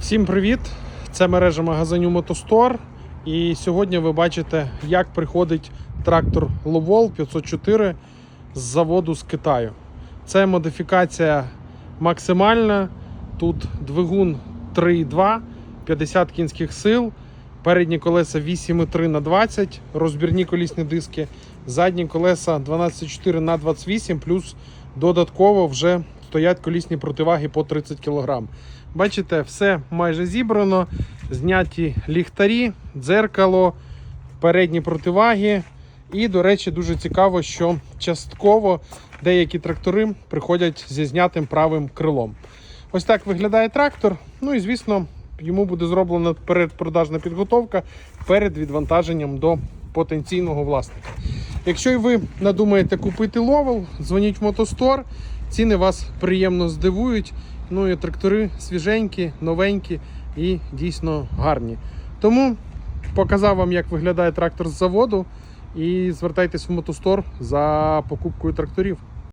Всім привіт! Це мережа магазинів Мотостор. І сьогодні ви бачите, як приходить трактор Ловол 504 з заводу з Китаю. Це модифікація максимальна. Тут двигун 3,2, 50 кінських сил, передні колеса 8,3 на 20, розбірні колісні диски, задні колеса 12,4 на 28, плюс додатково вже стоять колісні противаги по 30 кг. Бачите, все майже зібрано. Зняті ліхтарі, дзеркало, передні противаги. І, до речі, дуже цікаво, що частково деякі трактори приходять зі знятим правим крилом. Ось так виглядає трактор. Ну і звісно, йому буде зроблена передпродажна підготовка перед відвантаженням до потенційного власника. Якщо і ви надумаєте купити ловел, дзвоніть в Мотостор. Ціни вас приємно здивують. Ну і трактори свіженькі, новенькі і дійсно гарні. Тому показав вам, як виглядає трактор з заводу. І звертайтесь в Мотостор за покупкою тракторів.